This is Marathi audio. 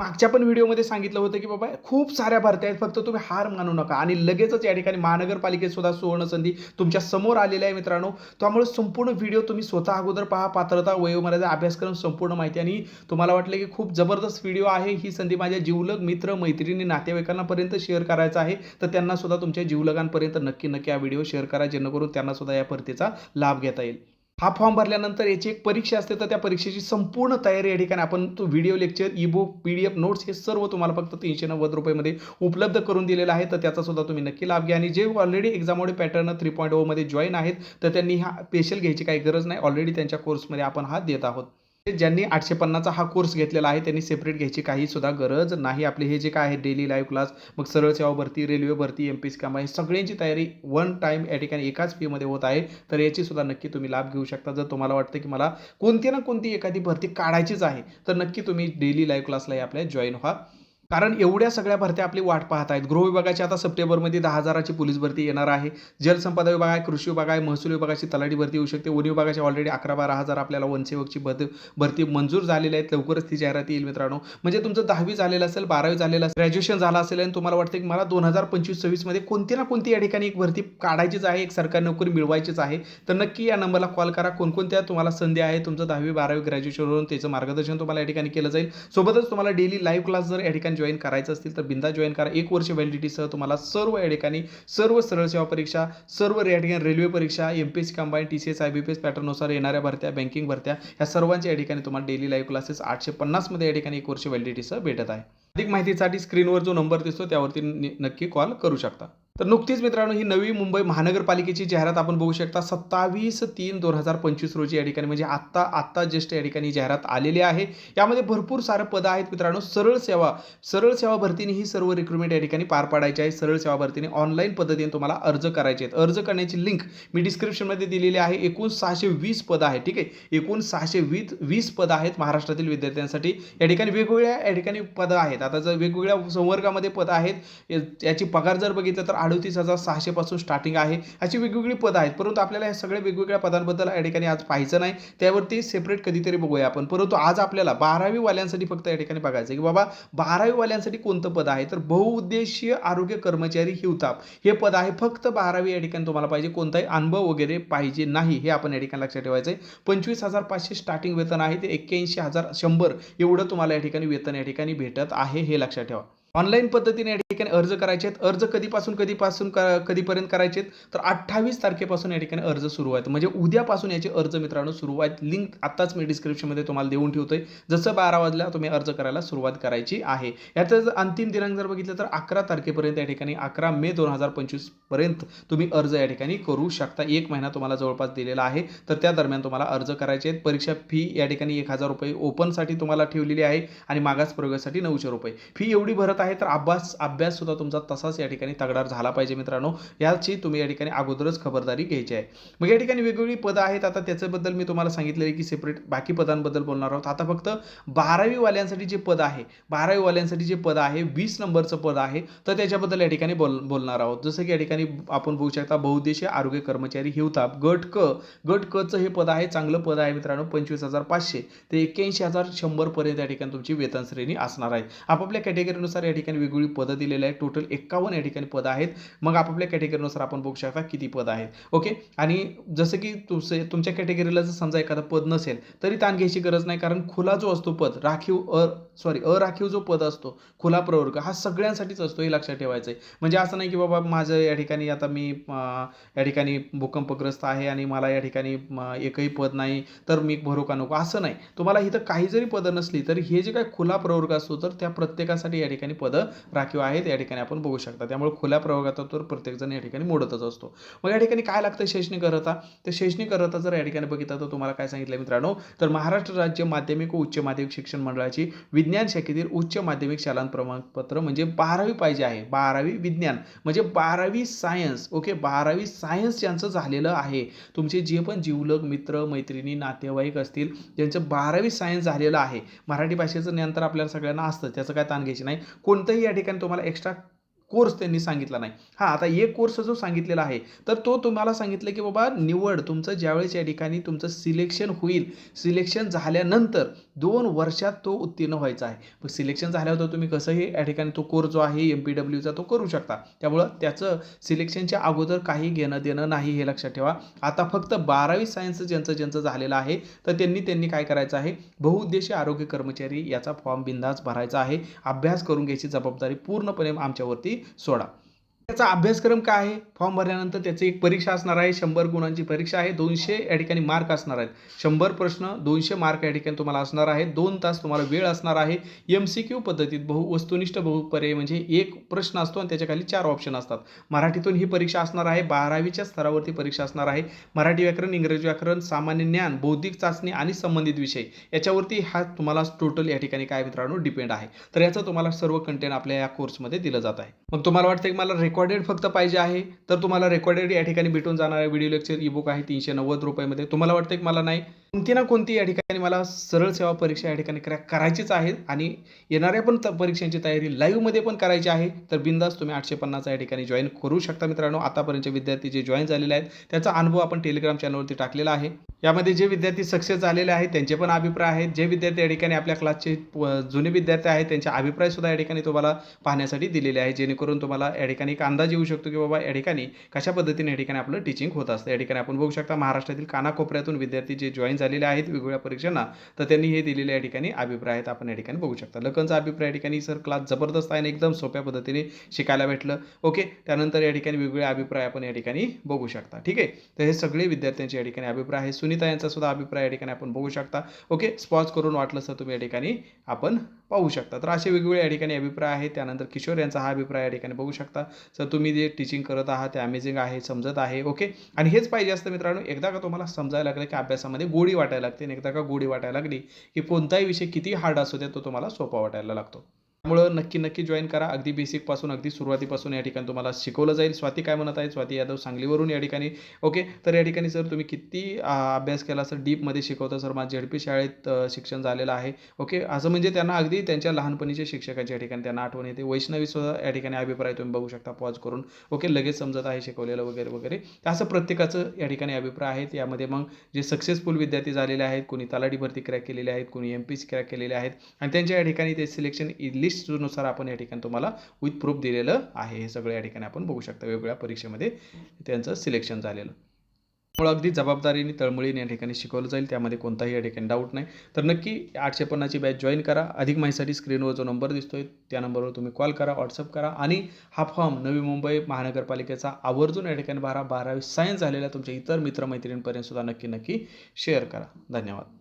मागच्या पण व्हिडिओमध्ये सांगितलं होतं की बाबा खूप साऱ्या भरत्या आहेत फक्त तुम्ही हार मानू नका. आणि लगेचच या ठिकाणी महानगरपालिकेत सुद्धा सुवर्ण संधी तुमच्यासमोर आलेल्या आहे मित्रांनो. त्यामुळे संपूर्ण व्हिडिओ तुम्ही स्वतः अगोदर पहा. पात्रता वयोमर्यादा अभ्यासक्रम संपूर्ण माहिती. आणि तुम्हाला वाटलं की खूप जबरदस्त व्हिडिओ आहे. ही संधी माझ्या जीवलग मित्र मैत्रिणी नातेवाईकांपर्यंत शेअर करायचा आहे. तर त्यांना सुद्धा तुमच्या जीवलगांपर्यंत नक्की नक्की हा व्हिडिओ शेअर करा. जेणेकरून त्यांना सुद्धा या भरतीचा लाभ घेता येईल. हा फॉर्म भरल्यानंतर याची एक परीक्षा असते तर त्या परीक्षेची संपूर्ण तयारी या ठिकाणी आपण तो video lecture ebook P D F notes हे सर्व तुम्हाला फक्त तीनशे नव्वद रुपयेमध्ये उपलब्ध करून दिलेलं आहे. तर त्याचा सुद्धा तुम्ही नक्की लाभ घ्या. आणि जे ऑलरेडी एक्झामोडे पॅटर्न थ्री पॉईंट ओमध्ये जॉईन आहेत तर त्यांनी हा स्पेशल घ्यायची काही गरज नाही. ऑलरेडी त्यांच्या कोर्समध्ये आपण हा देत आहोत. ज्यांनी आठशे पन्नासचा हा कोर्स घेतलेला आहे त्यांनी सेपरेट घ्यायची काही सुद्धा गरज नाही. आपले हे जे काय आहे डेली लाईव्ह क्लास मग सरळ सेवा भरती रेल्वे भरती एम पी सी कामा हे सगळ्यांची तयारी वन टाईम या ठिकाणी एकाच फीमध्ये होत आहे. तर याची सुद्धा नक्की तुम्ही लाभ घेऊ शकता. जर तुम्हाला वाटतं की मला कोणती ना कोणती एखादी भरती काढायचीच आहे तर नक्की तुम्ही डेली लाईव्ह क्लासलाही आपल्या जॉईन व्हा. कारण एवढ्या सगळ्या भरत्या आपली वाट पाहत आहेत. गृह विभागाची आता सप्टेंबरमध्ये दहा हजाराची पोलीस भरती येणार आहे. जलसंपदा विभाग आहे कृषी विभाग आहे महसूल विभागाची तलाठी भरती येऊ शकते. वन विभागाची ऑलरेडी अकरा बारा हजार आपल्याला वनसेवकची भरती भरती मंजूर झालेली आहेत. लवकरच ती जाहिरात येईल मित्रांनो. म्हणजे तुमचं दहावी झालेलं असेल बारावी झालेलं असेल ग्रॅज्युएशन झालं असेल आणि तुम्हाला वाटतं की मला दोन हजार पंचवीस सव्वीसमध्ये कोणती ना कोणती या ठिकाणी एक भरती काढायचीच आहे एक सरकारी नोकरी मिळवायचीच आहे तर नक्की या नंबरला कॉल करा. कोणकोणत्या तुम्हाला संधी आहे तुमचं दहावी बारावी ग्रॅज्युएशन होऊन त्याचं मार्गदर्शन तुम्हाला या ठिकाणी केलं जाईल. सोबतच तुम्हाला डेली लाईव्ह क्लास जर या ठिकाणी जॉईन करायचं असतील तर बिंदा जॉईन करा. एक वर्ष व्हॅलिडिटीसह तुम्हाला सर्व या ठिकाणी सर्व सरळ सेवा परीक्षा सर्व या ठिकाणी रेल्वे परीक्षा M P S combine T C S I B P S पॅटर्ननुसार येणाऱ्या भरत्या बँकिंग भरत्या या सर्वांच्या या ठिकाणी तुम्हाला डेली लाईव्ह क्लासेस आठशे पन्नासमध्ये या ठिकाणी एक वर्ष व्हॅलिडिटीसह भेटत आहे. अधिक माहितीसाठी स्क्रीनवर जो नंबर दिसतो त्यावरती नक्की कॉल करू शकता. तर नुकतीच मित्रांनो ही नवी मुंबई महानगरपालिकेची जाहिरात आपण बघू शकता. सत्तावीस तीन दोन हजार पंचवीस रोजी या ठिकाणी म्हणजे आत्ता आत्ता जस्ट या ठिकाणी जाहिरात आलेली आहे. यामध्ये भरपूर सारं पदं आहेत मित्रांनो. सरळ सेवा सरळ सेवा भरतीने ही सर्व रिक्रुटमेंट या ठिकाणी पार पाडायची आहे. सरळ सेवा भरतीने ऑनलाईन पद्धतीने तुम्हाला अर्ज करायचे आहेत. अर्ज करण्याची लिंक मी डिस्क्रिप्शनमध्ये दिलेली आहे. एकूण सहाशे वीस पदं आहेत ठीक आहे? एकूण सहाशे वीस वीस पदं आहेत महाराष्ट्रातील विद्यार्थ्यांसाठी. या ठिकाणी वेगवेगळ्या या ठिकाणी पदं आहेत. आता जर वेगवेगळ्या संवर्गामध्ये पदं आहेत या- याची पगार जर बघितलं तर अडतीस हजार सहाशेपासून स्टार्टिंग आहे. अशी वेगवेगळी पदं आहेत. परंतु आपल्याला या सगळ्या वेगवेगळ्या पदांबद्दल या ठिकाणी आज पाहायचं नाही. त्यावरती सेपरेट कधीतरी बघूया आपण. परंतु आज आपल्याला बारावीवाल्यांसाठी फक्त या ठिकाणी बघायचं आहे की बाबा बारावीवाल्यांसाठी कोणतं पद आहे? तर बहुउद्देशीय आरोग्य कर्मचारी हिवताप. हे पद आहे फक्त बारावी या ठिकाणी तुम्हाला पाहिजे. कोणताही अनुभव वगैरे पाहिजे नाही. हे आपण या ठिकाणी लक्षात ठेवायचं आहे. पंचवीस हजार पाचशे स्टार्टिंग वेतन आहे. ते एक्क्याऐंशी हजार शंभर एवढं तुम्हाला या ठिकाणी वेतन या ठिकाणी भेटत आहे हे लक्षात ठेवा. ऑनलाईन पद्धतीने या ठिकाणी अर्ज करायचे आहेत. अर्ज कधीपासून कधीपासून क कधीपर्यंत करायचे आहेत तर अठ्ठावीस तारखेपासून या ठिकाणी अर्ज सुरू आहेत. म्हणजे उद्यापासून याचे अर्ज मित्रांनो सुरू आहेत. लिंक आत्ताच मी डिस्क्रिप्शनमध्ये तुम्हाला देऊन ठेवतोय. जसं बारा वाजल्या तुम्ही अर्ज करायला सुरुवात करायची आहे. याचं जर अंतिम दिनांक जर बघितलं तर अकरा तारखेपर्यंत या ठिकाणी अकरा मे दोन हजार पंचवीसपर्यंत तुम्ही अर्ज या ठिकाणी करू शकता. एक महिना तुम्हाला जवळपास दिलेला आहे. तर त्या दरम्यान तुम्हाला अर्ज करायचे आहेत. परीक्षा फी या ठिकाणी एक हजार रुपये ओपनसाठी तुम्हाला ठेवलेली आहे. आणि मागास प्रयोगासाठी नऊशे रुपये. फी एवढी भरत आहे तर अभ्यास अभ्यास सुद्धा तुमचा तसाच या ठिकाणी तगडार झाला पाहिजे मित्रांनो. याची तुम्ही या ठिकाणी अगोदरच खबरदारी घ्यायची आहे. मग या ठिकाणी वेगवेगळी पदं आहेत. आता त्याच्याबद्दल मी तुम्हाला सांगितलेली की सेपरेट बाकी पदांबद्दल बोलणार आहोत. आता फक्त बारावीवाल्यांसाठी जे पद आहे बारावीवाल्यांसाठी जे पद आहे वीस नंबरचं पद आहे तर त्याच्याबद्दल या ठिकाणी बोल बोलणार आहोत. जसं की या ठिकाणी आपण बघू शकता बहुद्देशीय आरोग्य कर्मचारी हिवताप गट क गट कचं हे पद आहे चांगलं पद आहे मित्रांनो पंचवीस हजार पाचशे. ते एक्क्याऐंशी हजार शंभरपर्यंत या ठिकाणी तुमची वेतन श्रेणी असणार आहे. आपापल्या कॅटेगरीनुसार या ठिकाणी वेगवेगळी पदं दिलेली आहेत. टोटल एक्कावन्न या ठिकाणी पदं आहेत. मग आपापल्या कॅटेगरीनुसार आपण बघू शकता किती पदं आहेत. ओके आणि जसं की तुमचे तुमच्या कॅटेगरीला जर समजा एखादं पद नसेल तरी ताण घ्यायची गरज नाही. कारण खुला जो असतो पद राखीव अ सॉरी अराखीव जो पद असतो खुला प्रवर्ग हा सगळ्यांसाठीच असतो हे लक्षात ठेवायचं आहे म्हणजे असं नाही की बाबा माझं या ठिकाणी आता मी या ठिकाणी भूकंपग्रस्त आहे आणि मला या ठिकाणी एकही पद नाही तर मी भरू का नको? असं नाही. तुम्हाला इथं काही जरी पदं नसली तरी हे जे काय खुला प्रवर्ग असतो तर त्या प्रत्येकासाठी या ठिकाणी पदं राखीव आहेत या ठिकाणी आपण बघू शकता. त्यामुळे खुल्या प्रवर्गाचा तर प्रत्येकजण या ठिकाणी मोडतच असतो. मग या ठिकाणी काय लागतं शैक्षणिक अर्हता? तर शैक्षणिक अर्हता जर या ठिकाणी बघितलं तर तुम्हाला काय सांगितलं मित्रांनो? तर महाराष्ट्र राज्य माध्यमिक व उच्च माध्यमिक शिक्षण मंडळाची विज्ञान शाखेतील उच्च माध्यमिक शालांत प्रमाणपत्र म्हणजे बारावी पाहिजे आहे. बारावी विज्ञान म्हणजे बारावी सायन्स. ओके? बारावी सायन्स ज्यांचं झालेलं आहे. तुमचे जे पण जीवलग मित्र मैत्रिणी नातेवाईक असतील ज्यांचं बारावी सायन्स झालेलं आहे. मराठी भाषेचं ज्ञान तर आपल्याला सगळ्यांना असतं. त्याचं काय ताण घ्यायची नाही. कोणतंही या ठिकाणी तुम्हाला एक्स्ट्रा कोर्स त्यांनी सांगितला नाही. हां आता एक कोर्स जो सांगितलेला आहे तर तो तुम्हाला सांगितलं की बाबा निवड तुमचं ज्यावेळेस या ठिकाणी तुमचं सिलेक्शन होईल सिलेक्शन झाल्यानंतर दोन वर्षात तो उत्तीर्ण व्हायचा आहे. मग सिलेक्शन झाल्यावर तुम्ही कसंही या ठिकाणी तो कोर्स जो आहे एम पी डब्ल्यूचा तो करू शकता. त्यामुळं त्याचं सिलेक्शनच्या अगोदर काही घेणं देणं नाही हे लक्षात ठेवा. आता फक्त बारावी सायन्स ज्यांचं ज्यांचं झालेलं आहे तर त्यांनी त्यांनी काय करायचं आहे? बहुउद्देशीय आरोग्य कर्मचारी याचा फॉर्म बिंदास भरायचा आहे. अभ्यास करून घ्यायची जबाबदारी पूर्णपणे आमच्यावरती सोडा. त्याचा अभ्यासक्रम काय आहे? फॉर्म भरल्यानंतर त्याची एक परीक्षा असणार आहे. शंभर गुणांची परीक्षा आहे. दोनशे या ठिकाणी मार्क असणार आहेत. शंभर प्रश्न दोनशे मार्क या ठिकाणी तुम्हाला असणार आहे. दोन तास तुम्हाला वेळ असणार आहे. एम सी क्यू पद्धतीत बहु वस्तुनिष्ठ बहुपर्याय म्हणजे एक प्रश्न असतो आणि त्याच्याखाली चार ऑप्शन असतात. मराठीतून ही परीक्षा असणार आहे. बारावीच्या स्तरावरती परीक्षा असणार आहे. मराठी व्याकरण इंग्रजी व्याकरण सामान्य ज्ञान बौद्धिक चाचणी आणि संबंधित विषय. याच्यावरती हा तुम्हाला टोटल या ठिकाणी काय मित्रांनो? डिपेंड आहे. तर याचं तुम्हाला सर्व कंटेंट आपल्या या कोर्समध्ये दिलं जात आहे. मग तुम्हाला वाटतं की मला रेकॉर्डेड फक्त पाहिजे आहे तर तुम्हाला रेकॉर्डेड या ठिकाणी भेटून जाणार आहे व्हिडिओ लेक्चर ई बुक आहे तीनशे नव्वद रुपयामध्ये. तुम्हाला वाटतं की मला नाही? कोणती ना कोणती या ठिकाणी मला सरळ सेवा परीक्षा या ठिकाणी क्रॅक करायचीच आहे आणि येणाऱ्या पण परीक्षांची तयारी लाईव्हमध्ये पण करायची आहे तर बिंदास तुम्ही आठशे पन्नास या ठिकाणी जॉईन करू शकता मित्रांनो. आतापर्यंतचे विद्यार्थी जे जॉईन झालेले आहेत त्याचा अनुभव आपण टेलिग्राम चॅनलवरती टाकलेला आहे. यामध्ये जे विद्यार्थी सक्सेस झालेले आहेत त्यांचे पण अभिप्राय आहेत. जे विद्यार्थी या ठिकाणी आपल्या क्लासचे जुने विद्यार्थी आहेत त्यांचे अभिप्राय सुद्धा या ठिकाणी तुम्हाला पाहण्यासाठी दिलेले आहे जेणेकरून तुम्हाला या ठिकाणी एक अंदाज येऊ शकतो की बाबा या ठिकाणी कशा पद्धतीने या ठिकाणी आपलं टीचिंग होत असतं या ठिकाणी आपण बघू शकता महाराष्ट्रातील कानाकोपऱ्यातून विद्यार्थी जे जॉईन झालेले आहेत वेगवेगळ्या परीक्षांना तर त्यांनी हे दिलेले या ठिकाणी अभिप्राय आहेत आपण या ठिकाणी बघू शकता लखनचा अभिप्राय या ठिकाणी सर क्लास जबरदस्त आहे आणि एकदम सोप्या पद्धतीने शिकायला भेटलं ओके त्यानंतर या ठिकाणी वेगवेगळे अभिप्राय आपण या ठिकाणी बघू शकता ठीक आहे तर हे सगळे विद्यार्थ्यांचे या ठिकाणी अभिप्राय आहे सुनीता यांचा सुद्धा अभिप्राय या ठिकाणी आपण बघू शकता ओके स्पॉज करून वाटलं तर तुम्ही या ठिकाणी आपण पाहू शकता तर असे वेगवेगळे या ठिकाणी अभिप्राय आहेत त्यानंतर किशोर यांचा हा अभिप्राय या ठिकाणी बघू शकता सर तुम्ही जे टीचिंग करत आहात ते अमेझिंग आहे समजत आहे ओके आणि हेच पाहिजे असतं मित्रांनो एकदा का तुम्हाला समजायला लागलं की अभ्यासामध्ये गोडी वाटायला लागते आणि एकदा का गोडी वाटायला लागली की कोणताही विषय किती हार्ड असू दे तो तुम्हाला सोपा वाटायला लागतो. त्यामुळं नक्की नक्की जॉईन करा. अगदी बेसिकपासून अगदी सुरुवातीपासून या ठिकाणी तुम्हाला शिकवलं जाईल. स्वाती काय म्हणत आहे स्वाती यादव सांगलीवरून या ठिकाणी. ओके तर या ठिकाणी सर तुम्ही किती अभ्यास केला सर डीपमध्ये शिकवता सर माझं झेडपी शाळेत शिक्षण झालेलं आहे. ओके असं म्हणजे त्यांना अगदी त्यांच्या लहानपणीच्या शिक्षकाच्या या ठिकाणी त्यांना आठवण येते. वैष्णवी सुद्धा या ठिकाणी अभिप्राय तुम्ही बघू शकता. पॉज करून. ओके लगेच समजत आहे शिकवलेलं वगैरे वगैरे. तर असं प्रत्येकाचं या ठिकाणी अभिप्राय आहेत. यामध्ये मग जे सक्सेसफुल विद्यार्थी झालेले आहेत कोणी तलाठी भरती क्रॅक केलेले आहेत कोणी एम पी सी क्रॅक केलेले आहेत. आणि त्यांच्या या ठिकाणी ते सिलेक्शन लिस्टनुसार आपण या ठिकाणी तुम्हाला विथ प्रूफ दिलेलं आहे. हे सगळं या ठिकाणी आपण बघू शकता. वेगवेगळ्या परीक्षेमध्ये त्यांचं सिलेक्शन झालेलं. त्यामुळे अगदी जबाबदारीने तळमळीने या ठिकाणी शिकवलं जाईल. त्यामध्ये कोणताही या ठिकाणी डाऊट नाही. तर नक्की आठशे पन्नासची बॅच जॉईन करा. अधिक माहितीसाठी स्क्रीनवर जो नंबर दिसतोय त्या नंबरवर तुम्ही कॉल करा व्हॉट्सअप करा. आणि हा फॉर्म नवी मुंबई महानगरपालिकेचा आवर्जून या ठिकाणी बारा बारावी सायन्स झालेल्या तुमच्या इतर मित्रमैत्रिणींपर्यंत सुद्धा नक्की नक्की शेअर करा. धन्यवाद.